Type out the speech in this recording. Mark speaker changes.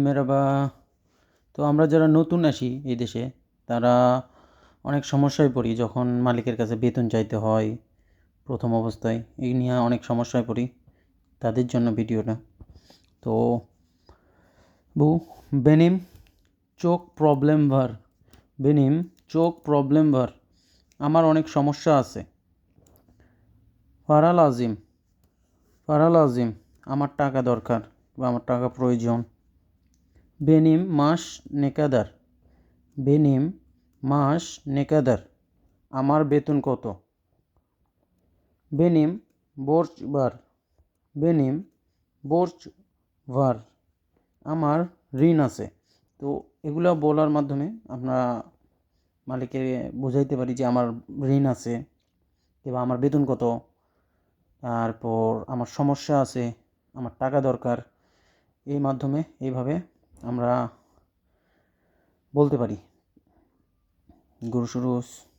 Speaker 1: মেরাবা। তো আমরা যারা নতুন আসি এই দেশে, তারা অনেক সমস্যায় পড়ি যখন মালিকের কাছে বেতন চাইতে হয় প্রথম অবস্থায়। এই নিয়ে অনেক সমস্যায় পড়ি তাদের জন্য ভিডিওটা। তো বু, বেনিম, চোখ প্রবলেম ভার। বেনিম, চোখ প্রবলেম ভার। আমার অনেক সমস্যা আছে। ফারাল আজিম ফারাল আজিম, আমার টাকা দরকার বা আমার টাকা প্রয়োজন। বেনিম মাস নেকাদার। বেনিম মাস নেকাদার। আমার বেতন কত? বেনিম বোর্চ বার বেনিম বোর্চ ভার আমার ঋণ আছে। তো এগুলো বলার মাধ্যমে আমরা মালিককে বোঝাইতে পারি যে আমার ঋণ আছে কিংবা আমার বেতন কত। তারপর আমার সমস্যা আছে, আমার টাকা দরকার। এই মাধ্যমে এইভাবে আমরা বলতে পারি। গরু সরুস।